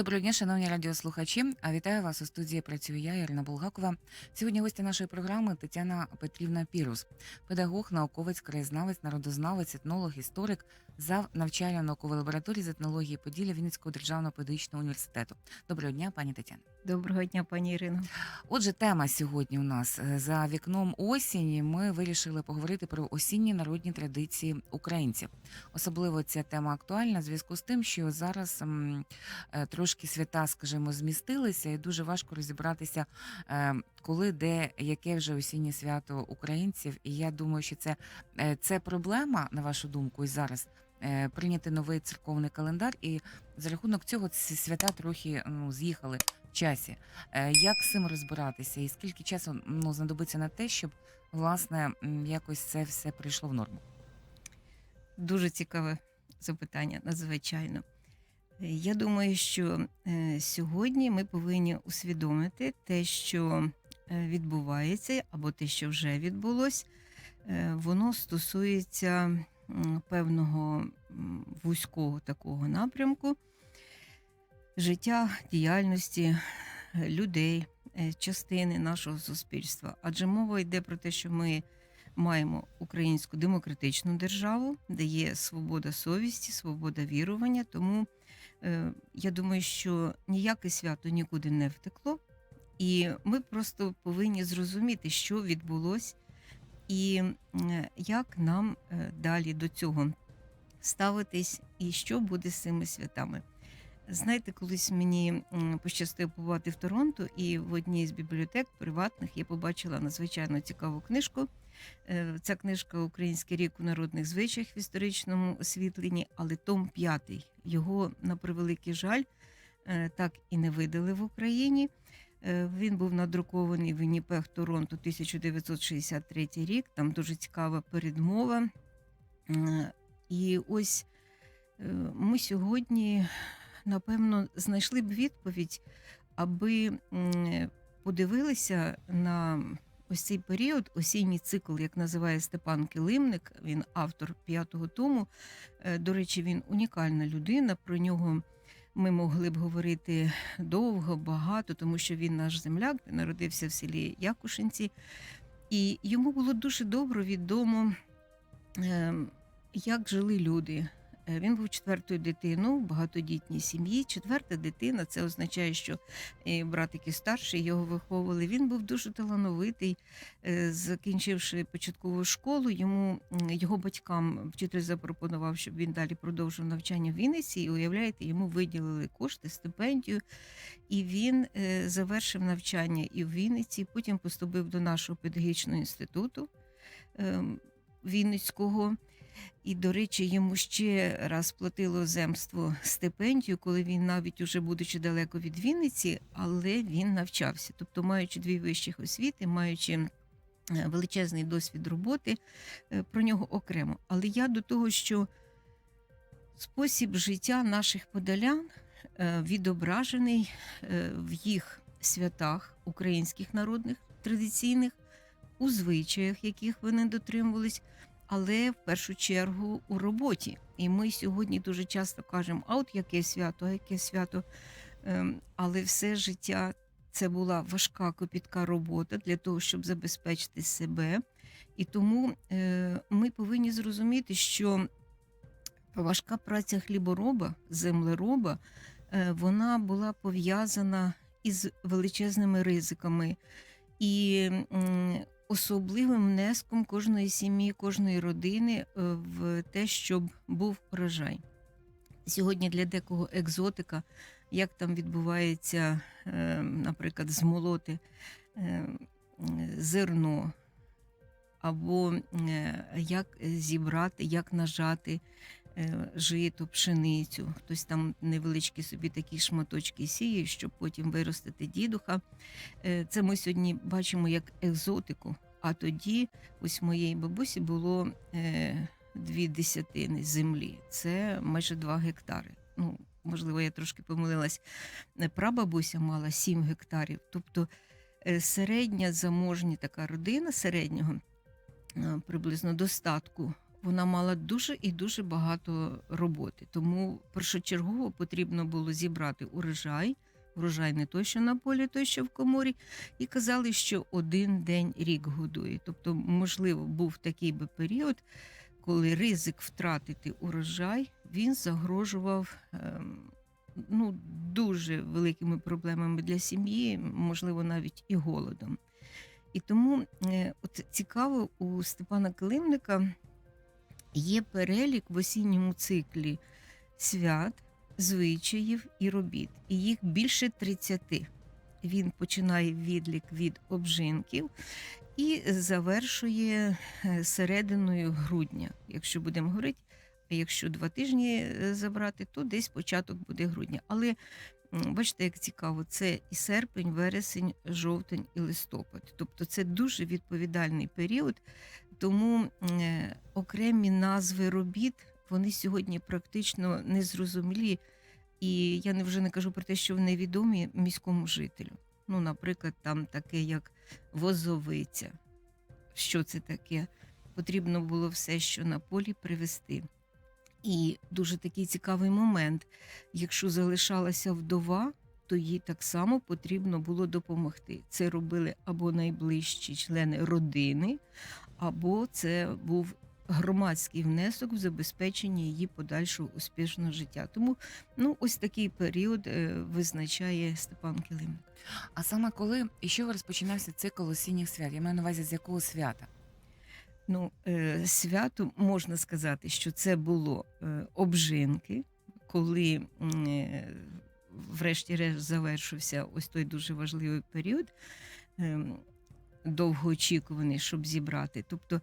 Доброго дня, шановні радіослухачі. А Вітаю вас у студії. Працюю я, Ірина Булгакова. Сьогодні гостя нашої програми Тетяна Петрівна Пірус, педагог, науковець, краєзнавець, народознавець, етнолог, історик, зав навчально-наукової лабораторії з етнології Поділля Вінницького державного педагогічного університету. Доброго дня, пані Тетяна. Доброго дня, пані Ірино. Отже, тема сьогодні у нас за вікном осені. Ми вирішили поговорити про осінні народні традиції українців. Особливо ця тема актуальна в зв'язку з тим, що зараз е, трошки свята, скажімо, змістилися, і дуже важко розібратися, е, коли де яке вже осіннє свято українців. І я думаю, що це, е, це проблема, на вашу думку, і зараз. е, Прийняти новий церковний календар, і за рахунок цього ці свята трохи ну з'їхали в часі. Е, Як з цим розбиратися, і скільки часу ну знадобиться на те, щоб власне якось це все прийшло в норму? Дуже цікаве запитання, надзвичайно. Я думаю, що е, сьогодні ми повинні усвідомити те, що е, відбувається, або те, що вже відбулось, Е, воно стосується певного вузького такого напрямку життя, діяльності людей, частини нашого суспільства. Адже мова йде про те, що ми маємо українську демократичну державу, де є свобода совісті, свобода вірування. Тому я думаю, що ніяке свято нікуди не втекло, і ми просто повинні зрозуміти, що відбулось, і як нам е, далі до цього ставитись, і що буде з цими святами. Знаєте, колись мені пощастило побувати в Торонто, і в одній з бібліотек приватних я побачила надзвичайно цікаву книжку. Е, Ця книжка Український рік у народних звичаях в історичному освітленні, але том п'ятий. Його, на превеликий жаль, е, так і не видали в Україні. Е, Він був надрукований в Вінніпег Торонто 1963 рік. Там дуже цікава передмова. І ось ми сьогодні, напевно, знайшли б відповідь, аби подивилися на ось цей період, осінній цикл, як називає Степан Килимник, він автор п'ятого тому. Е, До речі, він унікальна людина. Про нього ми могли б говорити довго, багато, тому що він наш земляк, народився в селі Якушинці, і йому було дуже добре відомо, е, як жили люди. Е, Він був четвертою дитиною в багатодітній сім'ї. Четверта дитина це означає, що братики старші його виховували. Він був дуже талановитий, Е, закінчивши початкову школу. Йому його батькам вчитель запропонував, щоб він далі продовжив навчання в Вінниці. І уявляєте, йому виділили кошти, стипендію. І він е, завершив навчання і в Вінниці. Потім поступив до нашого педагогічного інституту е, Вінницького. І, до речі, йому ще раз платило земство стипендію, коли він навіть уже будучи далеко від Вінниці, але він навчався. Тобто, маючи дві вищих освіти, маючи е, величезний досвід роботи, е, про нього окремо. Але я до того, що спосіб життя наших подолян е, відображений в їх святах українських народних традиційних, у звичаях, яких вони дотримувались але в першу чергу у роботі. І ми сьогодні дуже часто кажемо, а от яке свято, яке свято. Ем, Але все життя це була важка копітка робота для того, щоб забезпечити себе. І тому е, ми повинні зрозуміти, що важка праця хлібороба, землероба, е, вона була пов'язана із величезними ризиками. І особливим внеском кожної сім'ї, кожної родини е, в те, щоб був урожай. Сьогодні для декого екзотика, як там відбувається, е, наприклад, змолоти е, зерно, або як зібрати, як нажати жито, пшеницю. Хтось там невеличкі собі такі шматочки сіє, щоб потім виростити дідуха. Це ми сьогодні бачимо як екзотику. А тоді, ось моєї бабусі було е, дві десятини землі. Це майже два гектари. Ну, можливо, я трошки помилилась. Прабабуся мала 7 гектарів. Тобто е, середня заможня така родина середнього е, приблизно достатку вона мала дуже і дуже багато роботи. Тому першочергово потрібно було зібрати урожай. Урожай не той, що на полі, той, що в коморі, і казали, що один день рік годує. Тобто, можливо, був такий би період, коли ризик втратити урожай він загрожував ем, ну, дуже великими проблемами для сім'ї, можливо, навіть і голодом. І тому е, от цікаво, у Степана Килимника є перелік в осінньому циклі свят, звичаїв і робіт. І їх більше 30. Він починає відлік від обжинків і завершує е, серединою грудня. Якщо будемо говорити, а якщо два тижні е, забрати, то десь початок буде грудня. Але бачите, як цікаво, це і серпень, вересень, жовтень і листопад. Тобто це дуже відповідальний період, тому е, окремі назви робіт вони сьогодні практично незрозумілі. І я не вже не кажу про те, що вони відомі міському жителю. Ну, наприклад, там таке, як возовиця. Що це таке? Потрібно було все, що на полі привезти. І дуже такий цікавий момент. Якщо залишалася вдова, то їй так само потрібно було допомогти. Це робили або найближчі члени родини, або це був громадський внесок в забезпечення її подальшого успішного життя. Тому ну, ось такий період е, визначає Степан Килим. А саме коли і що розпочинався цикл осінніх свят? Я маю на увазі з якого свята? Ну, е, свято можна сказати, що це було е, обжинки, коли врешті-решт завершився ось той дуже важливий період, е, довгоочікуваний, щоб зібрати. Тобто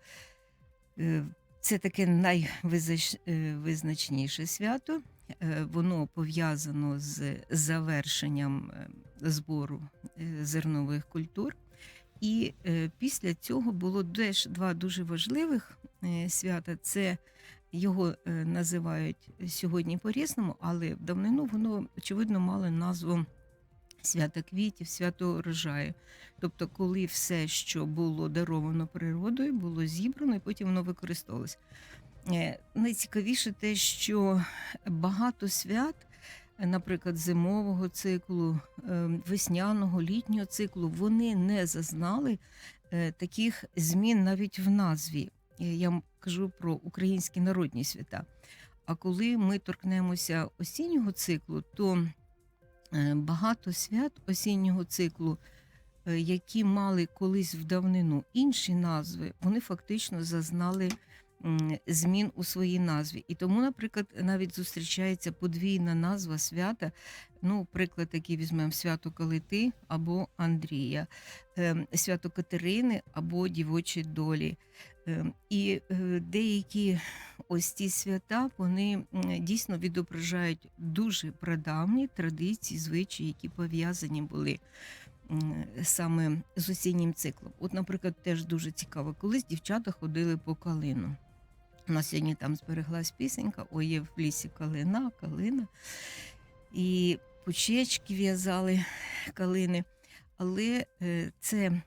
це таке найвизначніше свято. Е, Воно пов'язано з завершенням е, збору е, зернових культур. І е, після цього було два дуже важливих е, свята. Це його е, називають сьогодні по-різному, але в давнину воно очевидно мало назву свята квітів, свято урожаю. Тобто, коли все, що було даровано природою, було зібрано і потім воно використовувалось. Е, Найцікавіше те, що багато свят, наприклад, зимового циклу, е, весняного, літнього циклу, вони не зазнали е, таких змін навіть в назві. Я кажу про українські народні свята. А коли ми торкнемося осіннього циклу, то багато свят осіннього циклу, е, які мали колись в давнину інші назви, вони фактично зазнали змін у своїй назві. І тому, наприклад, навіть зустрічається подвійна назва свята. Ну, приклад, який візьмемо свято Калити або Андрія, ем, свято Катерини або Дівочі долі. І е, деякі ось ці свята вони дійсно відображають дуже прадавні традиції, звичаї, які пов'язані були саме з осіннім циклом. От, наприклад, теж дуже цікаво, колись дівчата ходили по калину. У нас сьогодні там збереглась пісенька Ой, є в лісі калина, калина. І пучечки в'язали калини. Але е, це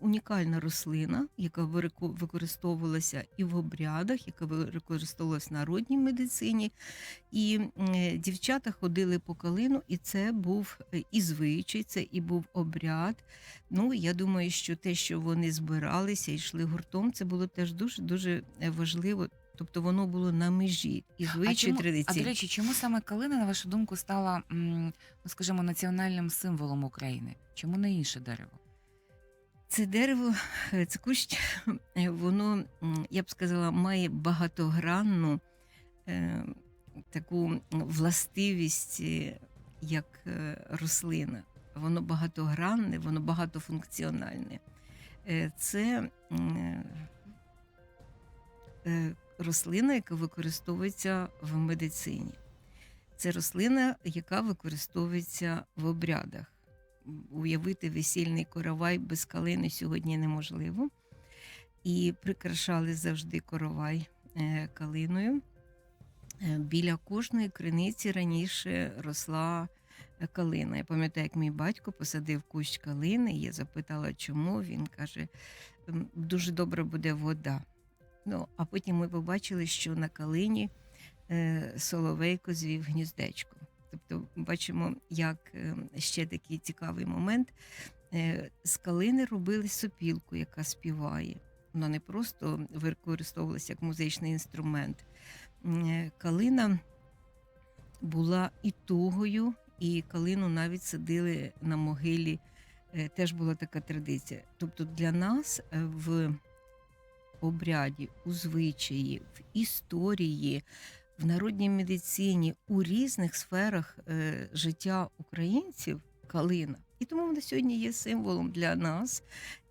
унікальна рослина, яка використовувалася і в обрядах, яка використовувалася в народній медицині. І е, дівчата ходили по калину, і це був е, і звичай, це і був обряд. Ну, я думаю, що те, що вони збиралися і йшли гуртом, це було теж дуже дуже важливо. Тобто воно було на межі і звичаї чому, а до речі, чому саме калина, на вашу думку, стала, ну скажімо, національним символом України? Чому не інше дерево? Це дерево, е, це кущ, е, воно, я б сказала, має багатогранну е, таку властивість, е, як рослина. Воно багатогранне, воно багатофункціональне. Це рослина, яка використовується в медицині. Це рослина, яка використовується в обрядах. Уявити весільний коровай без калини сьогодні неможливо. І прикрашали завжди коровай е, калиною. Е, Біля кожної криниці раніше росла е, калина. Я пам'ятаю, як мій батько посадив кущ калини, я запитала, чому. Він каже: дуже добре буде вода. Ну, а потім ми побачили, що на калині Соловейко звів гніздечко. Тобто, бачимо, як е, ще такий цікавий момент. Е, з калини робили сопілку, яка співає. Вона не просто використовувалася як музичний інструмент. Е, Калина була і тугою, і калину навіть садили на могилі. Е, Теж була така традиція. Тобто для нас в обряді, у звичаї, в історії, в народній медицині, у різних сферах е, життя українців калина. І тому вона сьогодні є символом для нас.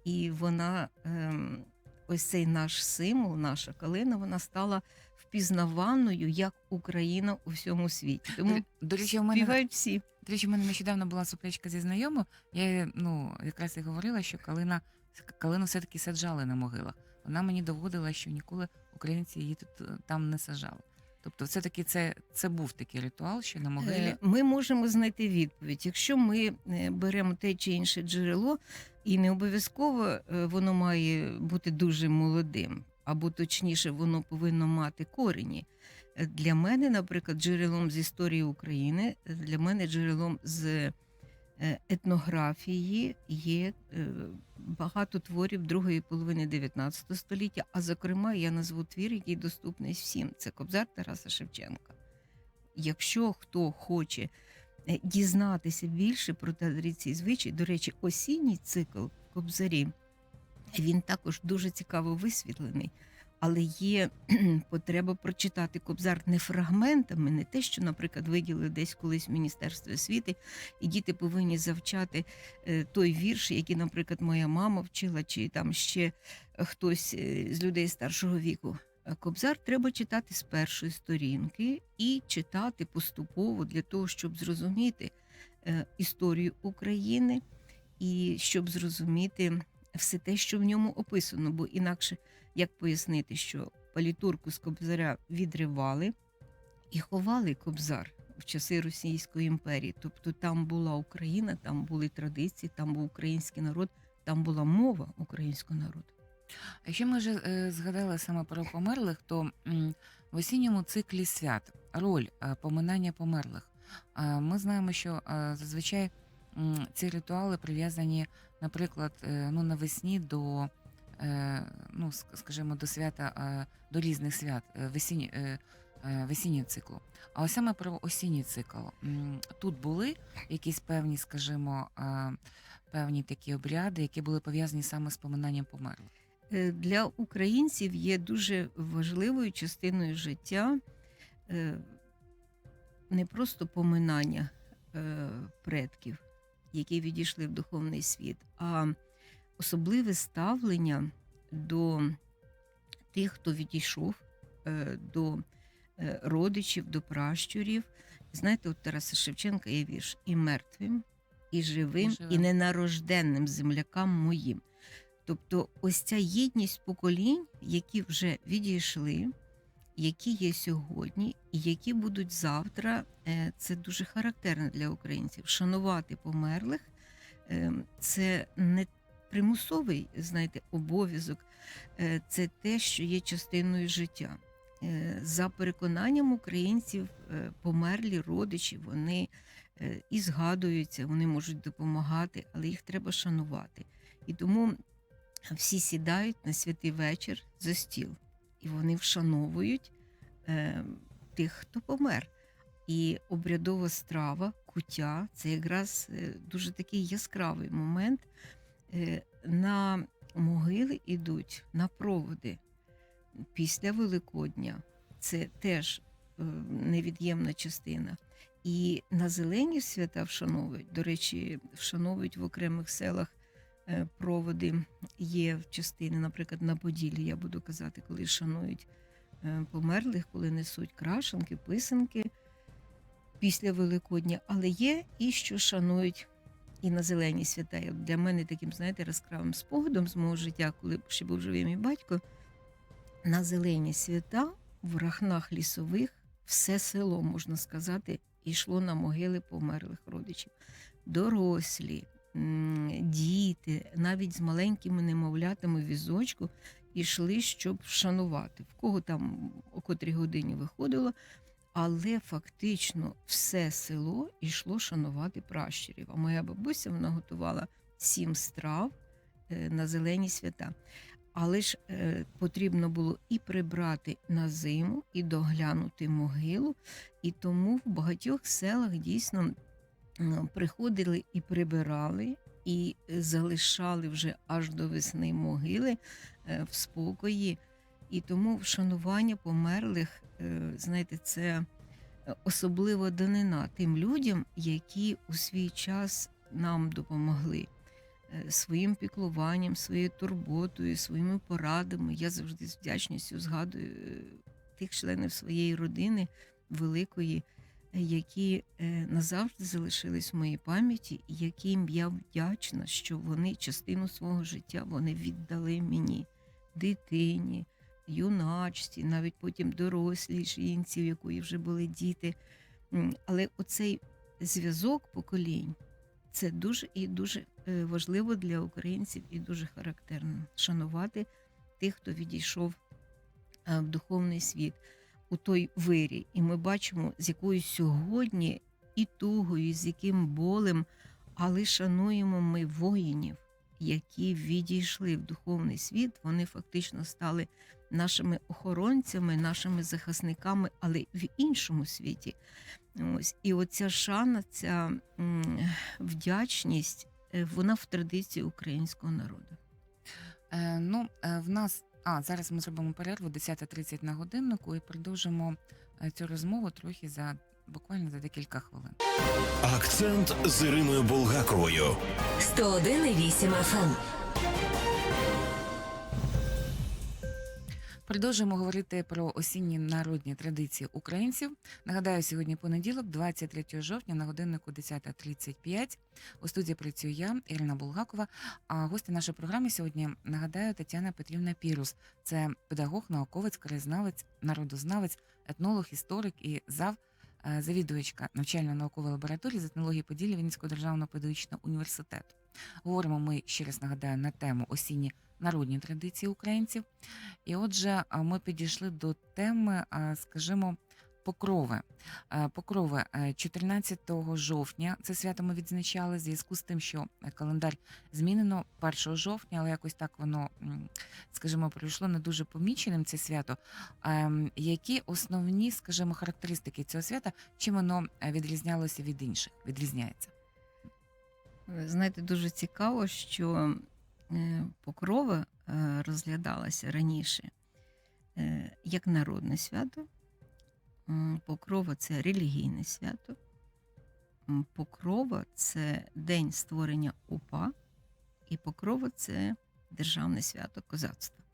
І вона, ем, ось цей наш символ, наша калина, вона стала впізнаваною як Україна у всьому світі. Тому До- речі, у мене всі. До речі, в мене нещодавно була суплячка зі знайомою. Я ну якраз і говорила, що калина калину все-таки саджали на могилах. Вона мені доводила, що ніколи українці її тут е, там не саджали. Тобто, все-таки це, це був такий ритуал, що на могилі Е, Ми можемо знайти відповідь. Якщо ми е, беремо те чи інше джерело, і не обов'язково е, воно має бути дуже молодим, або точніше, воно повинно мати корені. Для мене, наприклад, джерелом з історії України, для мене джерелом з етнографії є е, багато творів другої половини 19 століття. А зокрема, я назву твір, який доступний всім. Це Кобзар Тараса Шевченка якщо хто хоче е, дізнатися більше про традиції і звичаї, до речі, осінній цикл Кобзарі, він також дуже цікаво висвітлений. Але є потреба прочитати кобзар не фрагментами, не те, що, наприклад, виділили десь колись в Міністерстві освіти, і діти повинні завчати е, той вірш, який, наприклад, моя мама вчила, чи там ще хтось е, з людей старшого віку. Е, Кобзар треба читати з першої сторінки і читати поступово для того, щоб зрозуміти історію України і щоб зрозуміти все те, що в ньому описано. Бо інакше як пояснити, що палітурку з кобзаря відривали і ховали кобзар в часи Російської імперії. Тобто там була Україна, там були традиції, там був український народ, там була мова українського народу. А Якщо ми вже е, згадали саме про померлих, то в осінньому циклі свят роль е, поминання померлих. Е, ми знаємо, що зазвичай ці ритуали прив'язані, наприклад, ну, навесні до, ну, скажімо, до свята, е, до різних свят е, весінні, е, е, весіннього циклу. А ось саме про осінній цикл. Тут були якісь певні, скажімо, е, певні такі обряди, які були пов'язані саме з поминанням померлих. Е, Для українців є дуже важливою частиною життя е, не просто поминання е, предків, які відійшли в духовний світ, а особливе ставлення до тих, хто відійшов, е, до е, родичів, до пращурів. Знаєте, у Тараса Шевченка є вірш і мертвим, і живим, і, живим. ненарожденним землякам моїм. Тобто, ось ця єдність поколінь, які вже відійшли, які є сьогодні, і які будуть завтра, е, це дуже характерно для українців. Шанувати померлих це не примусовий, знаєте, обов'язок, е, це те, що є частиною життя. Е, За переконанням українців, е, померлі родичі, вони і згадуються, вони можуть допомагати, але їх треба шанувати. І тому всі сідають на святий вечір за стіл, і вони вшановують тих, хто помер. І обрядова страва, куття це якраз дуже такий яскравий момент. Е, на могили йдуть на проводи після Великодня. Це теж е, невід'ємна частина. І на зелені свята вшановують. До речі, вшановують в окремих селах е, проводи. Є в частини, наприклад, на Поділлі, я буду казати, коли шанують померлих, коли несуть крашенки, писанки після Великодня. Але є і що шанують і на зелені свята. І Для мене таким, знаєте, яскравим спогадом з мого життя, коли ще був живий мій батько, на зелені свята в рахнах лісових все село, можна сказати, йшло на могили померлих родичів. Дорослі, діти, навіть з маленькими немовлятами в візочку йшли, щоб вшанувати, в кого там о котрій годині виходило, але фактично все село йшло шанувати пращурів. А моя бабуся вона готувала сім страв е, на зелені свята. Але ж е, потрібно було і прибрати на зиму, і доглянути могилу. І тому в багатьох селах дійсно приходили і прибирали, і е, залишали вже аж до весни могили в спокої. І тому вшанування померлих, е, знаєте, це е, особлива данина тим людям, які у свій час нам допомогли е, своїм піклуванням, своєю турботою, своїми порадами. Я завжди з вдячністю згадую тих членів своєї родини великої, які назавжди залишились в моїй пам'яті, і яким я вдячна, що вони частину свого життя вони віддали мені, дитині, юначці, навіть потім дорослій жінці, у якої вже були діти. Але оцей зв'язок поколінь це дуже і дуже е, важливо для українців і дуже характерно шанувати тих, хто відійшов е, в духовний світ у той вирі. І ми бачимо, з якою сьогодні і тугою, з яким болем, але шануємо ми воїнів, які відійшли в духовний світ. Вони фактично стали нашими охоронцями, нашими захисниками, але в іншому світі. Ось і оця шана, ця вдячність, е, вона в традиції українського народу. Е, ну, е, в нас. А, зараз ми зробимо перерву 10.30 на годиннику і продовжимо е, цю розмову трохи за буквально за декілька хвилин. Акцент з Іриною Булгаковою. 101,8 FM. Продовжуємо говорити про осінні народні традиції українців. Нагадаю, сьогодні понеділок, 23 жовтня, на годиннику 10.35. У студії працюю я, Ірина Булгакова. А гості нашої програми сьогодні нагадаю Тетяна Петрівна Пірус. Це педагог, науковець, краєзнавець, народознавець, етнолог, історик і зав. е, Завідувачка навчально-наукової лабораторії з етнології Поділля Вінницького державного педагогічного університету. Говоримо ми ще раз нагадаю на тему осінні народні традиції українців. І отже, ми підійшли до теми, скажімо, покрови. Е, Покрови е, 14 жовтня. Це свято ми відзначали в зв'язку з тим, що е, календар змінено 1 жовтня, але якось так воно, скажімо, пройшло не дуже поміченим це свято. Ем, Які основні, скажімо, характеристики цього свята, чим воно е, відрізнялося від інших? Відрізняється. Знаєте, дуже цікаво, що е, покрова е, розглядалася раніше е, як народне свято. Покрова це релігійне свято. Покрова це день створення УПА, і покрова це державне свято козацтва.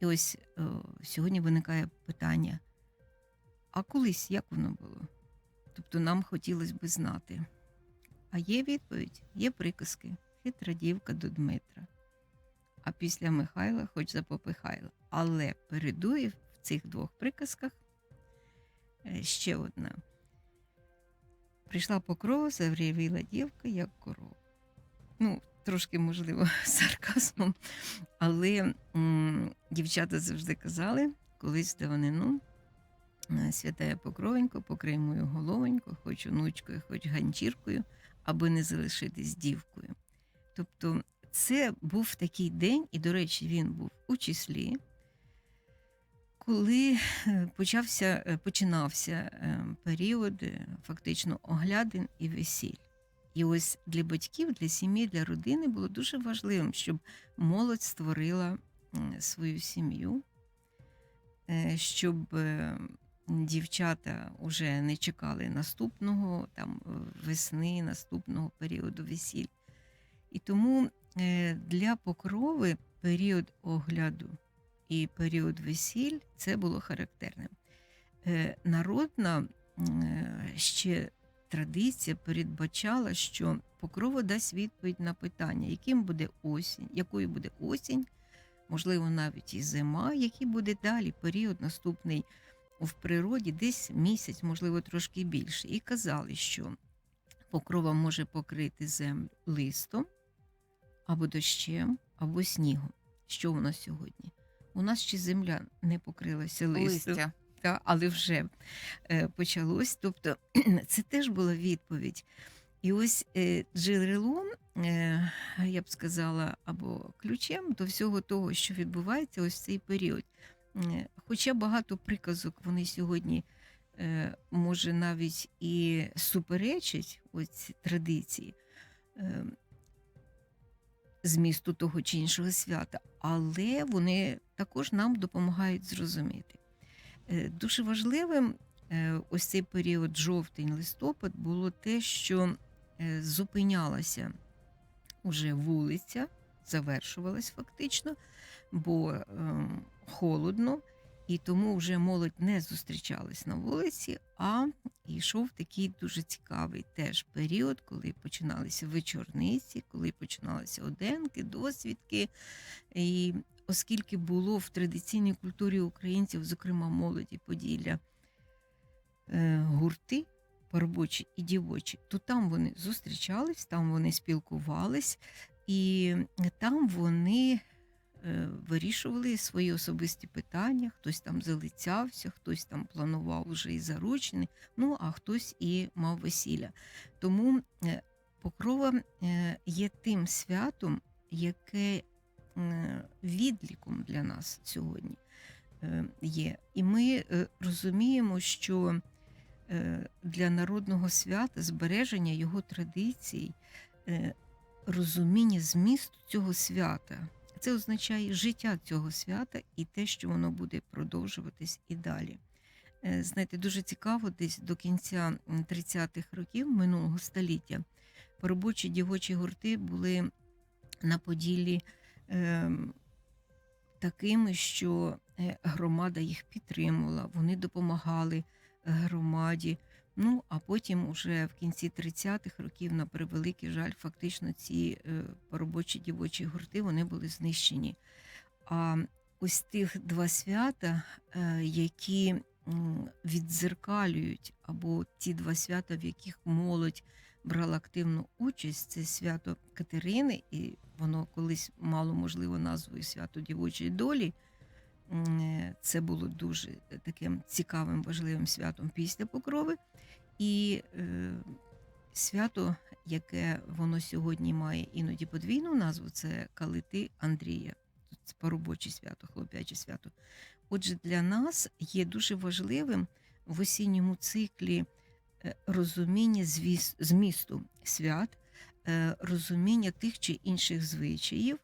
І ось е, сьогодні виникає питання: а колись як воно було? Тобто нам хотілося б знати. А є відповідь, є приказки. Хитра дівка до Дмитра. А після Михайла хоч за Попихайла. Але передує в цих двох приказках е, ще одна. Прийшла покрова, заврівіла дівка, як корова. Ну, трошки, можливо, сарказмом. Але м, дівчата завжди казали, колись давнину, е, святая покровенько, покрий мою головоньку, хоч онучкою, хоч ганчіркою, аби не залишитись дівкою. Тобто, це був такий день, і, до речі, він був у числі, коли е, почався, е, починався е, період фактично оглядин і весіль. І ось для батьків, для сім'ї, для родини було дуже важливим, щоб молодь створила свою сім'ю, щоб дівчата вже не чекали наступного там весни, наступного періоду весіль. І тому е, для покрови період огляду і період весіль це було характерним. Е, Народна е, ще традиція передбачала, що покрова дасть відповідь на питання, яким буде осінь, якою буде осінь, можливо, навіть і зима, який буде далі період наступний в природі, десь місяць, можливо, трошки більше. І казали, що покрова може покрити землю листом або дощем, або снігом. що у нас сьогодні? У нас ще земля не покрилася листю, Листя. та, але вже е, почалось. Тобто це теж була відповідь. І ось е, джерелом, е, я б сказала, або ключем до всього того, що відбувається ось в цей період. Е, Хоча багато приказок вони сьогодні, е, може, навіть і суперечать ось традиції е, змісту того чи іншого свята, але вони також нам допомагають зрозуміти. Е, Дуже важливим е, ось цей період жовтень-листопад було те, що е, зупинялася уже вулиця, завершувалась фактично, бо ем, холодно, і тому вже молодь не зустрічалась на вулиці, а йшов такий дуже цікавий теж період, коли починалися вечорниці, коли починалися оденки, досвідки. І оскільки було в традиційній культурі українців, зокрема молоді Поділля, е, гурти робочі і дівочі, то там вони зустрічались, там вони спілкувались, і там вони вирішували свої особисті питання. Хтось там залицявся, хтось там планував уже і заручені, ну а хтось і мав весілля. Тому е, Покрова е, є тим святом, яке е, відліком для нас сьогодні е, є. І ми е, розуміємо, що е, для народного свята збереження його традицій, е, розуміння змісту цього свята. Це означає життя цього свята і те, що воно буде продовжуватись і далі. Е, Знаєте, дуже цікаво, десь до кінця 30-х років минулого століття робочі дівочі гурти були на Поділлі ем, такими, що е, громада їх підтримувала, вони допомагали громаді. Ну, а потім, уже в кінці 30-х років, на превеликий жаль, фактично ці е, робочі дівочі гурти вони були знищені. А ось тих два свята, е, які м, віддзеркалюють, або ті два свята, в яких молодь брала активну участь, це свято Катерини, і воно колись мало можливо назвою свято дівочої долі. Е, Це було дуже таким цікавим, важливим святом після покрови. І е, свято, яке воно сьогодні має іноді подвійну назву, це Калити Андрія. Це поробоче свято, хлоп'яче свято. Отже, для нас є дуже важливим в осінньому циклі е, розуміння змісту свят, е, розуміння тих чи інших звичаїв.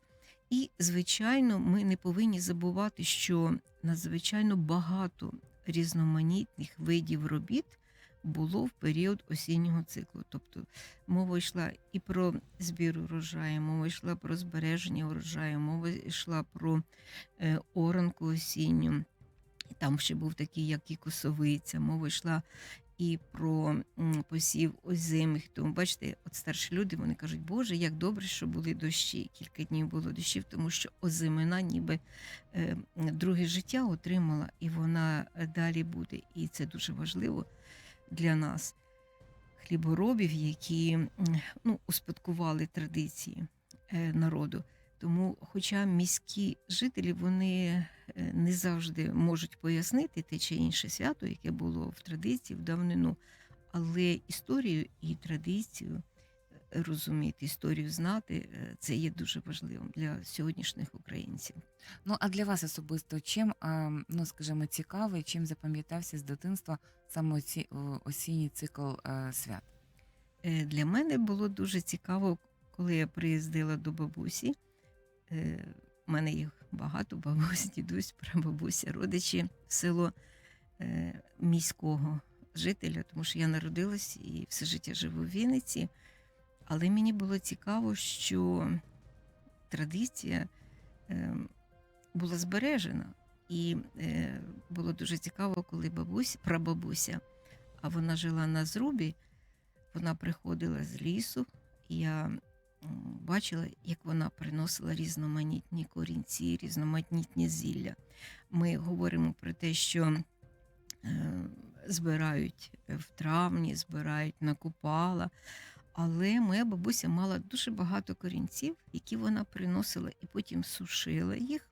І, звичайно, ми не повинні забувати, що надзвичайно багато різноманітних видів робіт було в період осіннього циклу. Тобто мова йшла і про збір урожаю, мова йшла про збереження урожаю, мова йшла про е, оранку осінню. Там ще був такий, як і косовиця, мова йшла і про посів озимих. Тому бачите, от старші люди вони кажуть, Боже, як добре, що були дощі. Кілька днів було дощів, тому що озимина ніби е, друге життя отримала, і вона е, далі буде. І це дуже важливо для нас, хліборобів, які ну, успадкували традиції е, народу. Тому, хоча міські жителі вони е, не завжди можуть пояснити те чи інше свято, яке було в традиції в давнину, але історію і традицію е, розуміти, історію знати е, це є дуже важливим для сьогоднішніх українців. Ну а для вас особисто чим, ну скажімо, цікавий, чим запам'ятався з дитинства саме оці, осінній цикл свят? Для мене було дуже цікаво, коли я приїздила до бабусі. Е, У мене їх багато, бабусь, дідусь, прабабуся, родичі, село е, міського жителя, тому що я народилась і все життя живу в Вінниці. Але мені було цікаво, що традиція е, була збережена. І було дуже цікаво, коли бабуся, прабабуся, а вона жила на зрубі, вона приходила з лісу, я бачила, як вона приносила різноманітні корінці, різноманітні зілля. Ми говоримо про те, що е, збирають в травні, збирають на купала. Але моя бабуся мала дуже багато корінців, які вона приносила і потім сушила їх.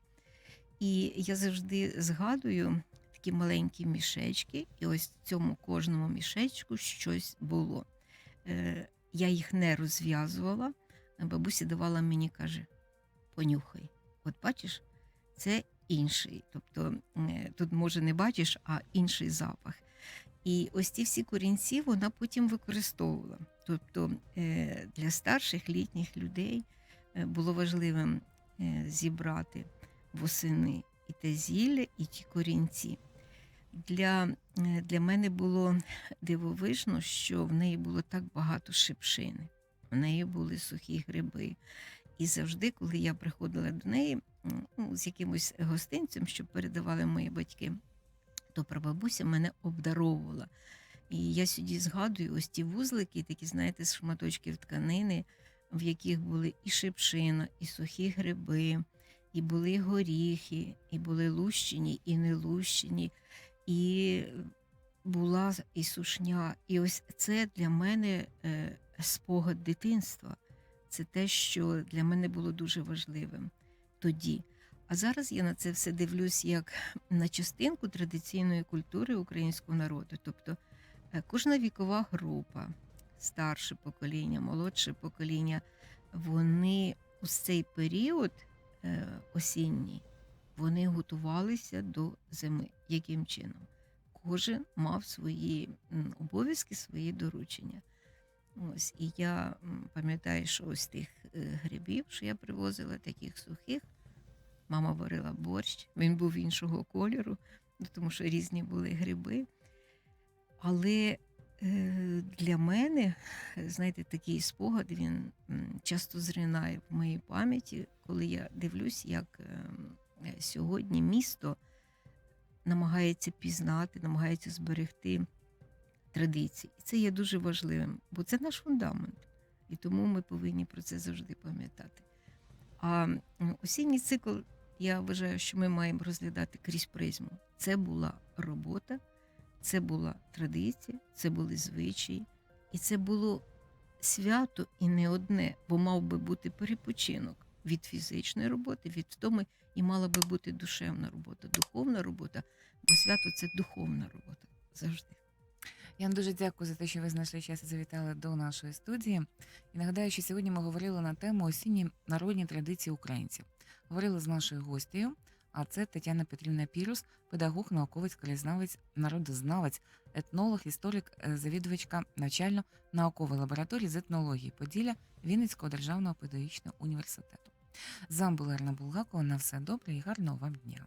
І я завжди згадую такі маленькі мішечки, і ось в цьому кожному мішечку щось було. Е, я їх не розв'язувала. Бабуся давала мені, каже: понюхай. От бачиш, це інший. Тобто е, тут, може, не бачиш, а інший запах. І ось ці всі корінці вона потім використовувала. Тобто е, для старших літніх людей е, було важливим зібрати восени і те зілля, і ті корінці. Для, для мене було дивовижно, що в неї було так багато шипшини, в неї були сухі гриби. І завжди, коли я приходила до неї ну, з якимось гостинцем, що передавали мої батьки, то прабабуся мене обдаровувала. І я сюди згадую ось ті вузлики, такі, знаєте, з шматочків тканини, в яких були і шипшина, і сухі гриби, і були горіхи, і були лущені, і не лущені, і була і сушня. І ось це для мене е, спогад дитинства. Це те, що для мене було дуже важливим тоді. А зараз я на це все дивлюсь як на частинку традиційної культури українського народу. Тобто е, кожна вікова група, старше покоління, молодше покоління, вони у цей період е, осінній вони готувалися до зими. Яким чином? Кожен мав свої обов'язки, свої доручення. Ось, і я пам'ятаю, що ось тих е, грибів, що я привозила, таких сухих, мама варила борщ, він був іншого кольору, ну, тому що різні були гриби. Але е, для мене, знаєте, такий спогад він часто зринає в моїй пам'яті, коли я дивлюсь, як ем, сьогодні місто намагається пізнати, намагається зберегти традиції. І це є дуже важливим, бо це наш фундамент. І тому ми повинні про це завжди пам'ятати. А осінній цикл, я вважаю, що ми маємо розглядати крізь призму. Це була робота, це була традиція, це були звичаї, і це було свято і не одне, бо мав би бути перепочинок від фізичної роботи, від втоми, і мала би бути душевна робота, духовна робота, бо свято це духовна робота завжди. Я вам дуже дякую за те, що ви знайшли час і завітали до нашої студії. І нагадаю, що сьогодні ми говорили на тему осінні народні традиції українців. Говорили з нашою гостею, а це Тетяна Петрівна Пірус, педагог, науковець, краєзнавець, народознавець, етнолог, історик, е, завідувачка навчально-наукової лабораторії з етнології Поділля Вінницького державного педагогічного університету. З вами була Ірина Булгакова. На все добре і гарного вам дня.